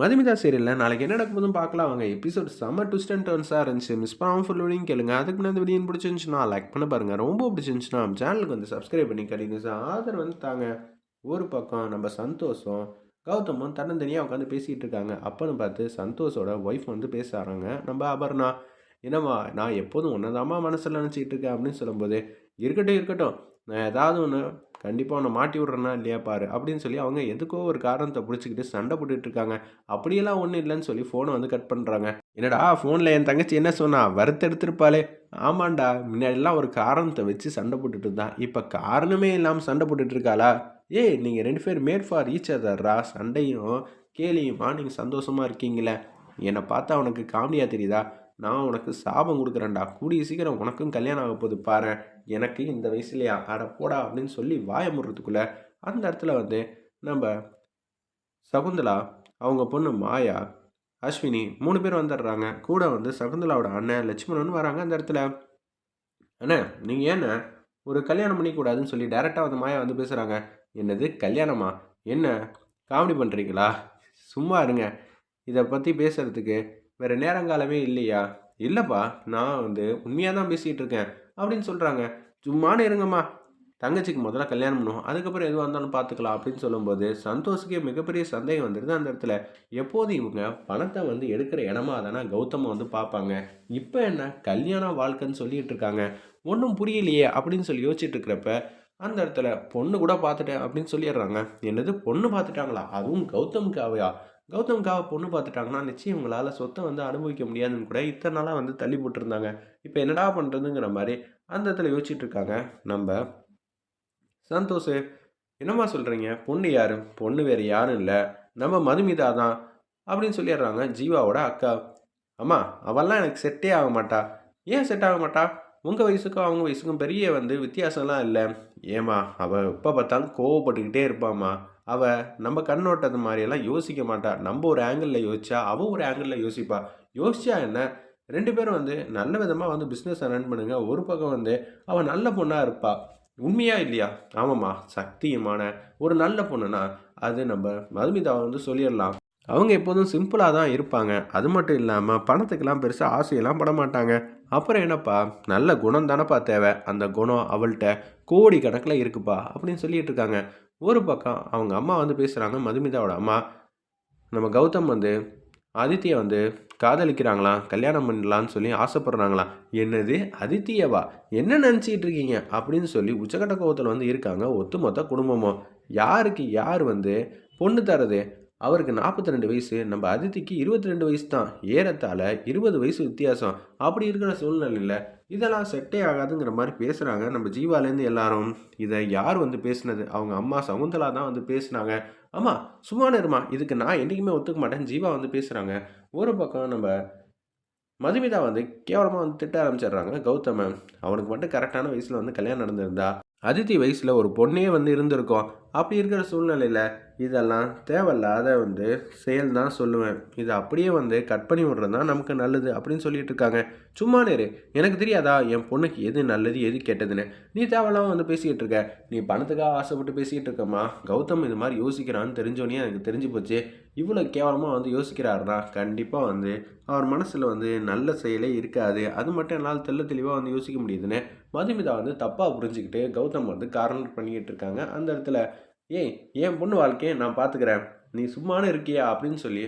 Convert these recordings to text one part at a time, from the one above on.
மதுமிதா சீரியலில் நாளைக்கு என்ன நடக்க போதும் பார்க்கலாம். அவங்க எபிசோட் செம்ம ட்விஸ்ட் அண்ட் டர்ன்ஸாக இருந்துச்சு. மிஸ் பண்ணாமல் ஃபுல்லோடையும் கேளுங்க. அதுக்கு முன்னாடி வீடியோ பிடிச்சிருந்துச்சுன்னா லைக் பண்ண பாருங்கள் ரொம்ப பிடிச்சிருந்துச்சுன்னா நம்ம சேனலுக்கு வந்து சப்ஸ்கிரைப் பண்ணி கண்டினியூஸாக ஆதரவு வந்து தாங்க. ஒரு பக்கம் நம்ம சந்தோஷம் கௌதமும் தன்னந்தனியாக உட்காந்து பேசிகிட்டு இருக்காங்க. அப்போன்னு பார்த்து சந்தோஷோட ஒய்ஃப் வந்து பேச ஆறாங்க நம்ம அபர்ணா என்னம்மா நான் எப்போதும் ஒன்றதாம்மா மனசில் நினச்சிக்கிட்டு இருக்கேன் அப்படின்னு சொல்லும்போது இருக்கட்டும் இருக்கட்டும். நான் ஏதாவது ஒன்று கண்டிப்பாக உன்னை மாட்டி விட்றனா இல்லையா பாரு அப்படின்னு சொல்லி அவங்க எதுக்கோ ஒரு காரணத்தை பிடிச்சிக்கிட்டு சண்டை போட்டுட்டு இருக்காங்க. அப்படியெல்லாம் ஒன்றும் இல்லைன்னு சொல்லி ஃபோனை வந்து கட் பண்ணுறாங்க என்னடா ஃபோனில் என் தங்கச்சி என்ன சொன்னா? வறுத்தெடுத்திருப்பாளே ஆமாண்டா முன்னாடிலாம் ஒரு காரணத்தை வச்சு சண்டை போட்டுட்டு இருந்தான் இப்போ காரணமே இல்லாமல் சண்டை போட்டுட்டு இருக்காளா? ஏய் நீங்கள் ரெண்டு பேர் மேட் ஃபார் ஈச் அதர்ரா சண்டையும் கேலியுமா? நீங்கள் சந்தோஷமாக இருக்கீங்களே. என்னை பார்த்தா உனக்கு காமெடியாக தெரியுதா? நான் உனக்கு சாபம் கொடுக்குறேன்டா. கூடிய சீக்கிரம் உனக்கும் கல்யாணம் ஆக போகுது பாரு. எனக்கு இந்த வயசுலையா? அட போடா அப்படின்னு சொல்லி வாய முடுறதுக்குள்ளே அந்த இடத்துல வந்து நம்ம சகுந்தலா அவங்க பொண்ணு மாயா அஸ்வினி மூணு பேர் வந்துடுறாங்க. கூட வந்து சகுந்தலாவோட அண்ணன் லட்சுமணன் வராங்க அந்த இடத்துல. அண்ணே நீங்கள் ஏண்ணே ஒரு கல்யாணம் பண்ணிக்கூடாதுன்னு சொல்லி டேரெக்டாக வந்து மாயா வந்து பேசுகிறாங்க என்னது கல்யாணமா? என்ன காமெடி பண்ணுறீங்களா சும்மா இருங்க. இதை பற்றி பேசுகிறதுக்கு வேறு நேரங்காலமே இல்லையா? இல்லைப்பா நான் வந்து உண்மையாக தான் பேசிகிட்டு இருக்கேன் அப்படின்னு சொல்கிறாங்க சும்மானு இருங்கம்மா. தங்கச்சிக்கு முதல்ல கல்யாணம் பண்ணுவோம் அதுக்கப்புறம் எதுவாக இருந்தாலும் பார்த்துக்கலாம் அப்படின்னு சொல்லும்போது சந்தோஷுக்கே மிகப்பெரிய சந்தேகம் வந்துடுது அந்த இடத்துல. எப்போது இவங்க பணத்தை வந்து எடுக்கிற இடமா தானே கௌதமை வந்து பார்ப்பாங்க. இப்போ என்ன கல்யாண வாழ்க்கைன்னு சொல்லிட்டு இருக்காங்க ஒன்றும் புரியலையே அப்படின்னு சொல்லி யோசிச்சுட்டு இருக்கிறப்ப அந்த இடத்துல பொண்ணு கூட பார்த்துட்டேன் அப்படின்னு சொல்லிடுறாங்க. என்னது பொண்ணு பார்த்துட்டாங்களா? அதுவும் கௌதம்காவையா கௌதம்காவை பொண்ணு பார்த்துட்டாங்கன்னா நிச்சயம் உங்களால் சொத்தை வந்து அனுபவிக்க முடியாதுன்னு கூட இத்தனை நாளாக வந்து தள்ளி போட்டிருந்தாங்க. இப்போ என்னடா பண்ணுறதுங்கிற மாதிரி அந்த இடத்துல யோசிச்சுட்டு இருக்காங்க. நம்ம சந்தோஷ் என்னம்மா சொல்கிறீங்க பொண்ணு யார்? பொண்ணு வேறு யாரும் இல்லை. நம்ம மதுமிதா தான் அப்படின்னு சொல்லிடுறாங்க ஜீவாவோட அக்கா. அம்மா அவெல்லாம் எனக்கு செட்டே ஆக மாட்டா. ஏன் செட் ஆக மாட்டா? உங்கள் வயசுக்கும் அவங்க வயசுக்கும் பெரிய வந்து வித்தியாசம்லாம் இல்லை. ஏம்மா அவள் எப்போ பார்த்தாலும் கோவப்பட்டுக்கிட்டே இருப்பாம்மா. அவள் நம்ம கண்ணோட்டது மாதிரியெல்லாம் யோசிக்க மாட்டா. நம்ம ஒரு ஆங்கிளில் யோசிச்சா அவள் ஒரு ஆங்கிளில் யோசிப்பா. யோசிச்சா என்ன? ரெண்டு பேரும் வந்து நல்ல விதமாக வந்து பிஸ்னஸ் ரன் பண்ணுங்க. ஒரு பக்கம் வந்து அவள் நல்ல பொண்ணாக இருப்பாள் உண்மையா இல்லையா? ஆமாம்மா. சக்தியமான ஒரு நல்ல பொண்ணுனா அது நம்ம மதுமிதாவை வந்து சொல்லிடலாம். அவங்க எப்போதும் சிம்பிளாக தான் இருப்பாங்க. அது மட்டும் இல்லாமல் பணத்துக்கெல்லாம் பெருசாக ஆசையெல்லாம் பட மாட்டாங்க. அப்புறம் என்னப்பா? நல்ல குணம் தானப்பா தேவை. அந்த குணம் அவள்கிட்ட கோடி கணக்கில் இருக்குப்பா அப்படின்னு சொல்லிட்டு இருக்காங்க. ஒரு பக்கம் அவங்க அம்மா வந்து பேசுகிறாங்க மதுமிதாவோட அம்மா. நம்ம கௌதம் வந்து அதித்தியை வந்து காதலிக்கிறாங்களாம் கல்யாணம் பண்ணலான்னு சொல்லி ஆசைப்படுறாங்களாம் என்னது அதித்தியவா என்ன நினச்சிக்கிட்டு இருக்கீங்க? அப்படின்னு சொல்லி உச்சக்கட்ட கோபத்தில் வந்து இருக்காங்க ஒத்துமொத்த குடும்பமும். யாருக்கு யார் வந்து பொண்ணு தரது அவருக்கு நாற்பத்தி ரெண்டு வயசு நம்ம அதித்திக்கு இருபத்தி ரெண்டு வயசு தான் ஏறத்தால் இருபது வயசு வித்தியாசம். அப்படி இருக்கிற சூழ்நிலையில் இதெல்லாம் செட்டே ஆகாதுங்கிற மாதிரி பேசுகிறாங்க நம்ம ஜீவாலேருந்து எல்லாரும். இதை யார் வந்து பேசுனது? அவங்க அம்மா சகுந்தலா தான் வந்து பேசுனாங்க. ஆமாம் சும்மா இருமா. இதுக்கு நான் என்றைக்குமே ஒத்துக்க மாட்டேன் ஜீவா வந்து பேசுகிறாங்க ஒரு பக்கம் நம்ம மதுமிதா வந்து கேவலமாக வந்து திட்ட ஆரம்பிச்சிடுறாங்க கௌதம. அவனுக்கு மட்டும் கரெக்டான வயசில் வந்து கல்யாணம் நடந்திருந்தா அதித்தி வயசில் ஒரு பொண்ணே வந்து இருந்திருக்கும். அப்படி இருக்கிற சூழ்நிலையில் இதெல்லாம் தேவையில்லாத வந்து செயல் தான் சொல்லுவேன். இது அப்படியே வந்து கட் பண்ணி விட்றது தான் நமக்கு நல்லது அப்படின்னு சொல்லிட்டு இருக்காங்க. சும்மா நேரு எனக்கு தெரியாதா? என் பொண்ணுக்கு எது நல்லது எது கெட்டதுன்னு. நீ தேவையில்லாம வந்து பேசிக்கிட்டு இருக்க. நீ பணத்துக்காக ஆசைப்பட்டு பேசிக்கிட்டு இருக்கம்மா. கௌதம் இது மாதிரி யோசிக்கிறான்னு தெரிஞ்சோன்னே எனக்கு தெரிஞ்சு போச்சு. இவ்வளோ கேவலமாக வந்து யோசிக்கிறாருனா கண்டிப்பாக வந்து அவர் மனசில் வந்து நல்ல செயலே இருக்காது. அது மட்டும் என்னால் தெல்ல தெளிவாக வந்து யோசிக்க முடியுதுன்னு மதுமிதா வந்து தப்பாக புரிஞ்சுக்கிட்டு கௌதம் வந்து காரணம் பண்ணிக்கிட்டு இருக்காங்க. அந்த இடத்துல ஏய் என் பொண்ணு வாழ்க்கையை நான் பார்த்துக்கிறேன் நீ சும்மானு இருக்கியா? அப்படின்னு சொல்லி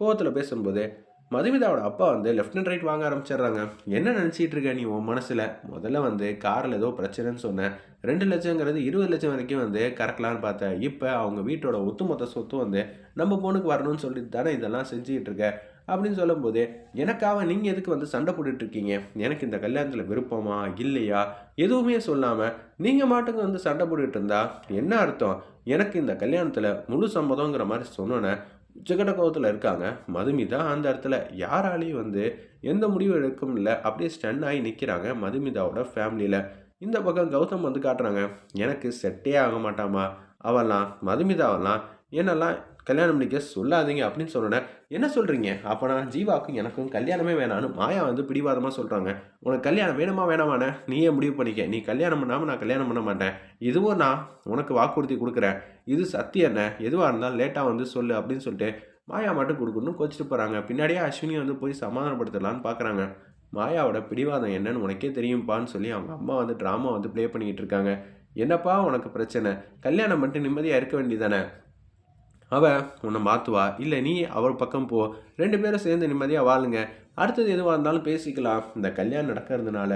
கோவத்தில் பேசும்போது மதுமிதாவோட அப்பா வந்து லெஃப்ட் அண்ட் ரைட் வாங்க ஆரம்பிச்சிடுறாங்க. என்ன நினச்சிட்டு இருக்க நீ உன் மனசில்? முதல்ல வந்து காரில் ஏதோ பிரச்சனைன்னு சொன்னேன் ரெண்டு லட்சங்கிறது இருபது லட்சம் வரைக்கும் வந்து கறக்கலான்னு பார்த்தேன் இப்போ அவங்க வீட்டோட ஒத்துமொத்த சொத்து வந்து நம்ம பொண்ணுக்கு வரணும்னு சொல்லிட்டு தானே இதெல்லாம் செஞ்சுக்கிட்டு இருக்க. அப்படின்னு சொல்லும்போது எனக்காக நீங்கள் எதுக்கு வந்து சண்டை போட்டுட்டு இருக்கீங்க? எனக்கு இந்த கல்யாணத்தில் விருப்பமா? இல்லையா? எதுவுமே சொல்லாமல் நீங்கள் மாட்டுக்கு வந்து சண்டை போட்டுட்டு இருந்தா? என்ன அர்த்தம்? எனக்கு இந்த கல்யாணத்தில் முழு சம்மதங்கிற மாதிரி சொன்னோன்னே உச்சக்கட்ட கோவத்தில் இருக்காங்க மதுமிதா அந்த இடத்துல யாராலையும் வந்து எந்த முடிவு எடுக்க முடியல அப்படியே ஸ்டன் ஆகி நிற்கிறாங்க மதுமிதாவோட ஃபேமிலியில் இந்த பக்கம் கௌதம் வந்து காட்டுறாங்க எனக்கு செட்டே ஆக மாட்டாமா அவெல்லாம் மதுமிதாவெல்லாம் என்னெல்லாம் கல்யாணம் பண்ணிக்க சொல்லாதீங்க அப்படின்னு சொன்னேன் என்ன சொல்கிறீங்க அப்போ நான் ஜீவாவுக்கும் எனக்கும் கல்யாணமே வேணான்னு மாயா வந்து பிடிவாதமாக சொல்கிறாங்க உனக்கு கல்யாணம் வேணுமா வேணாமாண்ணே நீயே முடிவு பண்ணிக்க. நீ கல்யாணம் பண்ணாமல் நான் கல்யாணம் பண்ண மாட்டேன். இதுவும் நான் உனக்கு வாக்குறுதி கொடுக்குறேன். இது சத்தியம் என்ன? எதுவாக இருந்தாலும் லேட்டாக வந்து சொல்லு அப்படின்னு சொல்லிட்டு மாயா மட்டும் கொடுக்கணும்னு கோச்சிட்டு போகிறாங்க பின்னாடியே அஸ்வினி வந்து போய் சமாதானப்படுத்தலான்னு பார்க்குறாங்க மாயாவோட பிடிவாதம் என்னன்னு உனக்கே தெரியும்ப்பான்னு சொல்லி அவங்க அம்மா வந்து ட்ராமா வந்து ப்ளே பண்ணிக்கிட்டு இருக்காங்க. என்னப்பா உனக்கு பிரச்சனை? கல்யாணம் பண்ணிட்டு நிம்மதியாக இருக்க வேண்டியதானே அவள் உன்னை மாற்றுவா இல்லை நீ அவள் பக்கம் போ. ரெண்டு பேரும் சேர்ந்து நிம்மதியாக வாழுங்க. அடுத்தது எதுவாக இருந்தாலும் பேசிக்கலாம். இந்த கல்யாணம் நடக்கிறதுனால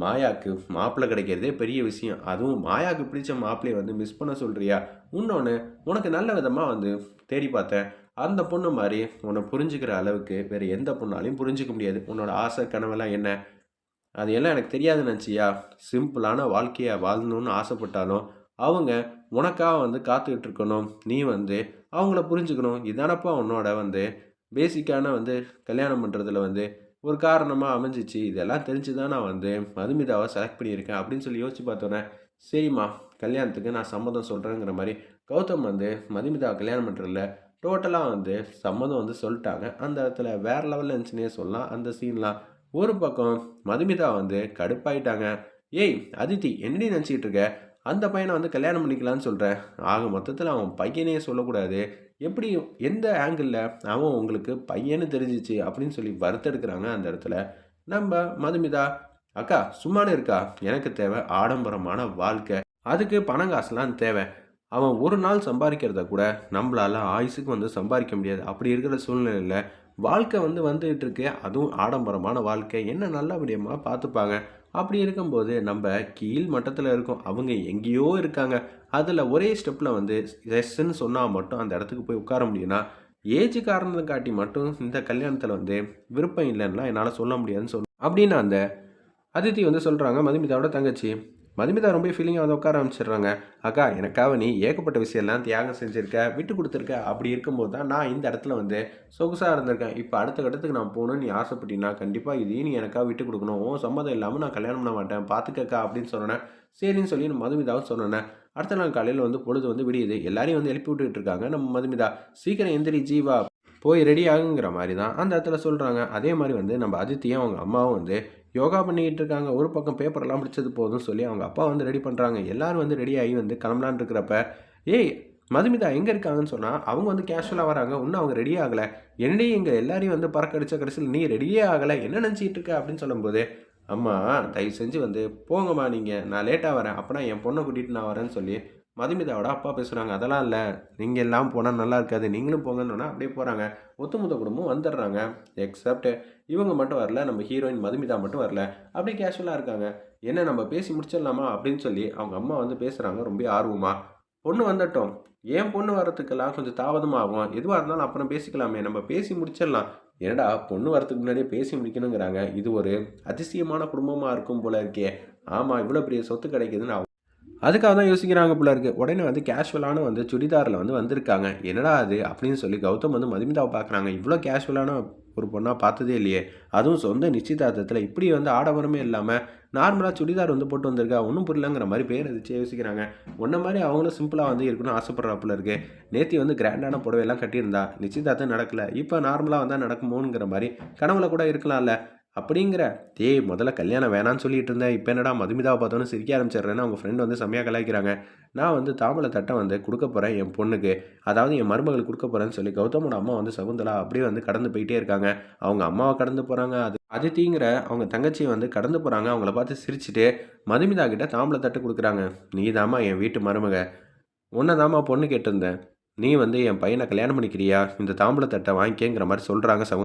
மாயாக்கு மாப்பிள்ளை கிடைக்கிறதே பெரிய விஷயம். அதுவும் மாயாக்கு பிடிச்ச மாப்பிள்ளையை வந்து மிஸ் பண்ண சொல்கிறியா இன்னொன்று உனக்கு நல்ல விதமாக வந்து தேடி பார்த்தேன். அந்த பொண்ணு மாதிரி உன்னை புரிஞ்சுக்கிற அளவுக்கு வேறு எந்த பொண்ணாலையும் புரிஞ்சிக்க முடியாது. உன்னோட ஆசை கனவெல்லாம் என்ன? அது எல்லாம் எனக்கு தெரியாதுன்னு நினச்சியா? சிம்பிளான வாழ்க்கையை வாழணும்னு ஆசைப்பட்டாலும் அவங்க உனக்காக வந்து காத்துக்கிட்டு இருக்கணும். நீ வந்து அவங்கள புரிஞ்சுக்கணும். இதானப்பா உன்னோட வந்து பேசிக்கான வந்து கல்யாணம் பண்ணுறதுல வந்து ஒரு காரணமாக அமைஞ்சிச்சு. இதெல்லாம் தெரிஞ்சு தான் நான் வந்து மதுமிதாவை செலக்ட் பண்ணியிருக்கேன் அப்படின்னு சொல்லி யோசிச்சு பார்த்தோன்னே சரிம்மா கல்யாணத்துக்கு நான் சம்மதம் சொல்கிறேங்கிற மாதிரி கௌதம் வந்து மதுமிதாவை கல்யாணம் பண்ணுறதில்ல டோட்டலாக வந்து சம்மதம் வந்து சொல்லிட்டாங்க. அந்த இடத்துல வேறு லெவலில் இருந்துச்சுன்னே சொல்லலாம். அந்த சீன்லாம் ஒரு பக்கம் மதுமிதா வந்து கடுப்பாயிட்டாங்க. ஏய் அதித்தி என்னடி நினச்சிக்கிட்டு இருக்க? அந்த பையனை வந்து கல்யாணம் பண்ணிக்கலான்னு சொல்கிறேன் ஆக மொத்தத்தில் அவன் பையனே சொல்லக்கூடாது. எப்படி எந்த ஆங்கிளில் அவன் உங்களுக்கு பையனு தெரிஞ்சிச்சு அப்படின்னு சொல்லி வறுத்தெடுக்கிறாங்க அந்த இடத்துல. நம்ம மதுமிதா அக்கா சும்மானு இருக்கா? எனக்கு தேவை ஆடம்பரமான வாழ்க்கை. அதுக்கு பணம் காசுலாம் தேவை. அவன் ஒரு நாள் சம்பாதிக்கிறத கூட நம்மளால ஆயுசுக்கு வந்து சம்பாதிக்க முடியாது. அப்படி இருக்கிற சூழ்நிலையில் வாழ்க்கை வந்து வந்துகிட்டு இருக்கு. அதுவும் ஆடம்பரமான வாழ்க்கை. என்ன நல்லபடியமாக பார்த்துப்பாங்க. அப்படி இருக்கும்போது நம்ம கீழ் மட்டத்தில் இருக்கோம். அவங்க எங்கேயோ இருக்காங்க. அதில் ஒரே ஸ்டெப்பில் வந்து எஸ்ன்னு சொன்னால் மட்டும் அந்த இடத்துக்கு போய் உட்கார முடியும்னா ஏஜ் காரணத்தை காட்டி மட்டும் இந்த கல்யாணத்தில் வந்து விருப்பம் இல்லைன்னா என்னால் சொல்ல முடியாதுன்னு சொல் அப்படின்னு அந்த அதித்தி வந்து சொல்கிறாங்க மதுமிதாவோட தங்கச்சி மதுமிதா ரொம்ப ஃபீலிங்காக வந்து உட்கார ஆரம்பிச்சிடுறாங்க. அக்கா எனக்காக நீ ஏகப்பட்ட விஷயம்லாம் தியாகம் செஞ்சுருக்க விட்டு கொடுத்துருக்க. அப்படி இருக்கும்போது தான் நான் இந்த இடத்துல வந்து சொகுசாக இருந்திருக்கேன். இப்போ அடுத்த கட்டத்துக்கு நான் போகணும்னு நீ ஆசைப்பட்டினா கண்டிப்பாக இதையும் நீ எனக்காக விட்டு கொடுக்கணும். ஓ சம்மதம் இல்லாமல் நான் கல்யாணம் பண்ண மாட்டேன். பார்த்துக்கக்கா அப்படின்னு சொன்னேன் சரின்னு சொல்லி நான் மதுமிதாவும் சொன்னேன் அடுத்த நாள் காலையில் வந்து பொழுது வந்து விடியுது. எல்லாரையும் வந்து எழுப்பி விட்டுட்டு இருக்காங்க நம்ம மதுமிதா. சீக்கிரம் எந்திரி ஜீவா போய் ரெடி ஆகுங்கிற மாதிரி தான் அந்த இடத்துல சொல்கிறாங்க அதே மாதிரி வந்து நம்ம அதித்தியும் அவங்க அம்மாவும் வந்து யோகா பண்ணிக்கிட்டு இருக்காங்க ஒரு பக்கம் பேப்பரெல்லாம் பிடிச்சது போதும் சொல்லி அவங்க அப்பா வந்து ரெடி பண்ணுறாங்க எல்லோரும் வந்து ரெடி ஆகி வந்து கிளம்பலான்னு இருக்கிறப்ப ஏய் மதுமிதா எங்கே இருக்காங்கன்னு சொன்னால் அவங்க வந்து கேஷுவலாக வராங்க. இன்னும் அவங்க ரெடி ஆகலை. என்னடி இங்கே எல்லாரையும் வந்து பறக்கடிச்ச கடைசியில் நீ ரெடியே ஆகலை. என்ன நினச்சிட்டு இருக்க? அப்படின்னு சொல்லும்போது அம்மா தயவு செஞ்சு வந்து போங்கம்மா நீங்கள் நான் லேட்டாக வரேன். அப்போனா என் பொண்ணை கூட்டிகிட்டு நான் வரேன்னு சொல்லி மதுமிதாவோட அப்பா பேசுகிறாங்க அதெல்லாம் இல்லை. நீங்கள் எல்லாம் போனால் நல்லா இருக்காது. நீங்களும் போங்கன்னு அப்படியே போகிறாங்க ஒத்துமொத்த குடும்பம் வந்துடுறாங்க. எக்ஸப்ட் இவங்க மட்டும் வரல. நம்ம ஹீரோயின் மதுமிதா மட்டும் வரல. அப்படியே கேஷுவலாக இருக்காங்க. என்ன நம்ம பேசி முடிச்சிடலாமா? அப்படின்னு சொல்லி அவங்க அம்மா வந்து பேசுகிறாங்க ரொம்ப ஆர்வமாக பொண்ணு வந்துட்டோம். ஏன் பொண்ணு வரத்துக்கெல்லாம் கொஞ்சம் தாமதமாகும் எதுவாக இருந்தாலும் அப்புறம் பேசிக்கலாமே. நம்ம பேசி முடிச்சிடலாம். என்னடா பொண்ணு வரத்துக்கு முன்னாடியே பேசி முடிக்கணுங்கிறாங்க. இது ஒரு அதிசயமான குடும்பமாக இருக்கும் போல இருக்கே. ஆமாம் இவ்வளோ பெரிய சொத்து கிடைக்குதுன்னு அதுக்காக தான் யோசிக்கிறாங்க போல இருக்கு. உடனே வந்து கேஷுவலான வந்து சுடிதாரில் வந்து வந்திருக்காங்க. என்னடா அது அப்படின்னு சொல்லி கௌதம் வந்து மதுமிதாவை பார்க்குறாங்க. இவ்வளோ கேஷுவலான ஒரு பொண்ணாக பார்த்ததே இல்லையே. அதுவும் சொந்த நிச்சயதார்த்தத்தில் இப்படி வந்து ஆடவரமே இல்லாமல் நார்மலாக சுடிதார் வந்து போட்டு வந்திருக்கா? ஒன்றும் புரியலங்கிற மாதிரி பேர் எதிர்த்து யோசிக்கிறாங்க. ஒன்றை மாதிரி அவங்களும் சிம்பிளாக வந்து இருக்கணும்னு ஆசைப்படுறாப்புல இருக்கு. நேத்தி வந்து கிராண்டான புடவையெல்லாம் கட்டியிருந்தா. நிச்சயதார்த்தம் நடக்கல. இப்போ நார்மலாக வந்தால் நடக்குமோங்கிற மாதிரி கனவுல கூட இருக்கலாம்ல. அப்படிங்கிற டேய் முதல்ல கல்யாணம் வேணான்னு சொல்லிட்டு இருந்தேன். இப்போ என்னடா மதுமிதாவை பார்த்தோன்னு சிரிக்க ஆரம்பிச்சிடுறேன்னு அவங்க ஃப்ரெண்ட் வந்து செம்மையாக கலாய்க்கிறாங்க. நான் வந்து தாம்பளை தட்டை வந்து கொடுக்க போகிறேன் என் பொண்ணுக்கு. அதாவது என் மருமகளுக்கு கொடுக்க போகிறேன்னு சொல்லி கௌதமோட அம்மா வந்து சகுந்தலா அப்படியே வந்து கடந்து போயிட்டே இருக்காங்க. அவங்க அம்மாவை கடந்து போகிறாங்க அது அதித்திங்கிற அவங்க தங்கச்சியை வந்து கடந்து போகிறாங்க அவங்கள பார்த்து சிரிச்சுட்டு மதுமிதா கிட்ட தாம்பளை தட்டு கொடுக்குறாங்க. நீ தாம்மா என் வீட்டு மருமக. உன்னை தாம்மா பொண்ணு கேட்டிருந்தேன். நீ வந்து என் பையனை கல்யாணம் பண்ணிக்கிறியா? இந்த தாம்பளை தட்டை வாங்கிக்கேங்கிற மாதிரி சொல்கிறாங்க சகு